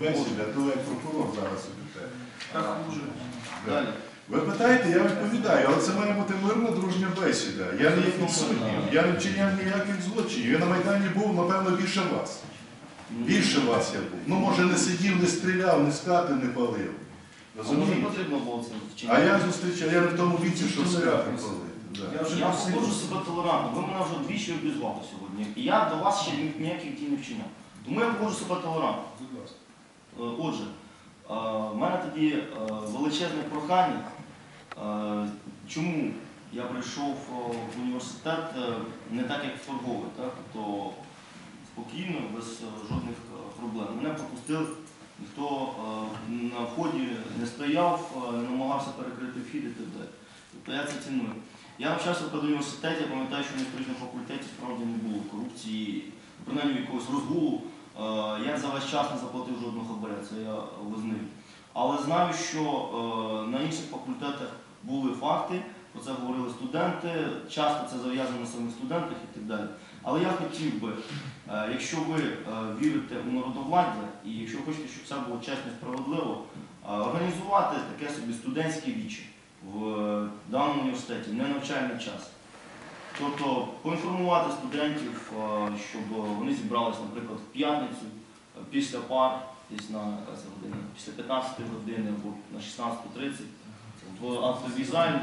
бесіда, то як прокурор зараз ідете. Так. Да. Далі. Ви питаєте, я відповідаю, але це має бути мирна дружня бесіда. Я не є підсуднім, я не вчиняв ніяких злочинів. Я на Майдані був, напевно, більше вас. Більше вас я був. Ну, може, не сидів, не стріляв, не скати, не палив. А Розумієте? А я зустрічав, я не в тому віці, що скати палити. Я вже поводжу себе толерантно. Ви мене вже двічі обізвали сьогодні. І я до вас ще ніяких дій не вчиняв. Тому я поводжу себе толерантно. Е, Отже, е, в мене тоді е, величезне прохання, чому я прийшов в університет не так, як в торговий, тобто спокійно, без жодних проблем. Мене пропустили, ніхто на вході не стояв, не намагався перекрити вхід і далі. Тобто я це ціную. Я навчався в педуніверситеті, я пам'ятаю, що на історичному факультеті справді не було корупції, принаймні якогось розгулу. Е, Я за весь час не заплатив жодного хабаря, це я визнаю. Але знаю, що е, на інших факультетах були факти, про це говорили студенти, часто це зав'язано на самих студентах і так далі. Але я хотів би, е, якщо ви вірите у народовладдя і якщо хочете, щоб все було чесно і справедливо, організувати таке собі студентське віче в даному університеті, не навчальний час. Тобто поінформувати студентів, е, щоб вони зібралися, наприклад, в п'ятницю е, після пар, десь на яка це година, після 15 години або на 16.30 в актовій залі.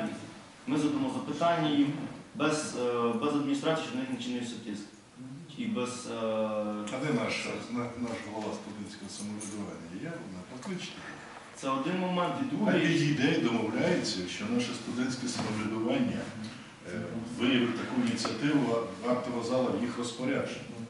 Ми задамо запитання їм без, е, без адміністрації, щоб на них не чинився тиск. І без А де наш, наш голова студентського самоврядування? Я вона покличте. це один момент, і другий. підійде і домовляється, що наше студентське самоврядування е, виявить таку ініціативу, актова зала в їх розпорядження.